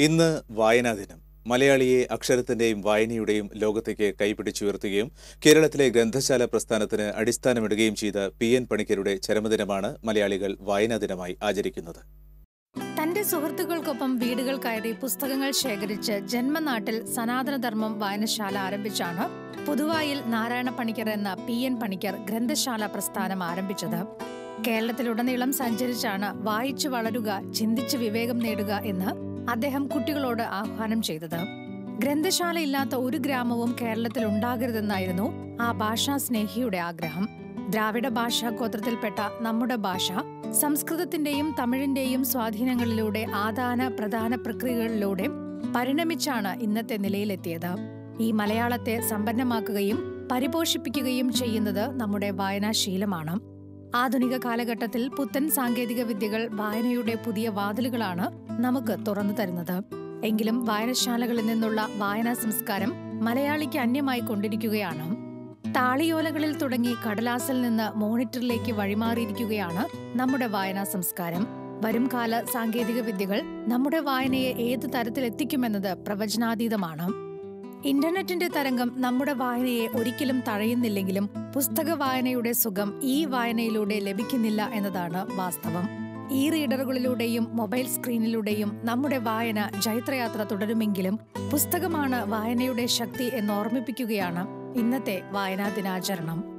ഇന്ന് വായനാ ദിനം. മലയാളിയെ അക്ഷരത്തിന്റെയും വായനയുടെയും ലോകത്തേക്ക് കൈപിടിച്ചുയർത്തുകയും കേരളത്തിലെ ഗ്രന്ഥശാല പ്രസ്ഥാനത്തിന് അടിസ്ഥാനമിടുകയും ചെയ്ത പി എൻ പണിക്കരുടെ ചരമദിനമാണ് മലയാളികൾ വായനാ ദിനമായി ആചരിക്കുന്നത്. തന്റെ സുഹൃത്തുക്കൾക്കൊപ്പം വീടുകൾ കയറി പുസ്തകങ്ങൾ ശേഖരിച്ച് ജന്മനാട്ടിൽ സനാതനധർമ്മം വായനശാല ആരംഭിച്ചാണ് പുതുവായിൽ നാരായണ പണിക്കർ എന്ന പി എൻ പണിക്കർ ഗ്രന്ഥശാല പ്രസ്ഥാനം ആരംഭിച്ചത്. കേരളത്തിലുടനീളം സഞ്ചരിച്ചാണ് വായിച്ചു വളരുക ചിന്തിച്ച് വിവേകം നേടുക എന്ന് അദ്ദേഹം കുട്ടികളോട് ആഹ്വാനം ചെയ്തത്. ഗ്രന്ഥശാല ഇല്ലാത്ത ഒരു ഗ്രാമവും കേരളത്തിൽ ഉണ്ടാകരുതെന്നായിരുന്നു ആ ഭാഷാ സ്നേഹിയുടെ ആഗ്രഹം. ദ്രാവിഡ ഭാഷാ ഗോത്രത്തിൽപ്പെട്ട നമ്മുടെ ഭാഷ സംസ്കൃതത്തിന്റെയും തമിഴിന്റെയും സ്വാധീനങ്ങളിലൂടെ ആദാന പ്രധാന പ്രക്രിയകളിലൂടെ പരിണമിച്ചാണ് ഇന്നത്തെ നിലയിലെത്തിയത്. ഈ മലയാളത്തെ സമ്പന്നമാക്കുകയും പരിപോഷിപ്പിക്കുകയും ചെയ്യുന്നത് നമ്മുടെ വായനാശീലമാണ്. ആധുനിക കാലഘട്ടത്തിൽ പുത്തൻ സാങ്കേതിക വിദ്യകൾ വായനയുടെ പുതിയ വാതിലുകളാണ് നമുക്ക് തുറന്നു തരുന്നത്. എങ്കിലും വായനശാലകളിൽ നിന്നുള്ള വായനാ സംസ്കാരം മലയാളിക്ക് അന്യമായി കൊണ്ടിരിക്കുകയാണ്. താളിയോലകളിൽ തുടങ്ങി കടലാസിൽ നിന്ന് മോണിറ്ററിലേക്ക് വഴിമാറിയിരിക്കുകയാണ് നമ്മുടെ വായനാ സംസ്കാരം. വരുംകാല സാങ്കേതിക വിദ്യകൾ നമ്മുടെ വായനയെ ഏത് തരത്തിലെത്തിക്കുമെന്നത് പ്രവചനാതീതമാണ്. ഇന്റർനെറ്റിന്റെ തരംഗം നമ്മുടെ വായനയെ ഒരിക്കലും തഴയുന്നില്ലെങ്കിലും പുസ്തക വായനയുടെ സുഖം ഈ വായനയിലൂടെ ലഭിക്കുന്നില്ല എന്നതാണ് വാസ്തവം. ഈ റീഡറുകളിലൂടെയും മൊബൈൽ സ്ക്രീനിലൂടെയും നമ്മുടെ വായന ജൈത്രയാത്ര തുടരുമെങ്കിലും പുസ്തകമാണ് വായനയുടെ ശക്തി എന്ന് ഓർമ്മിപ്പിക്കുകയാണ് ഇന്നത്തെ വായനാ ദിനാചരണം.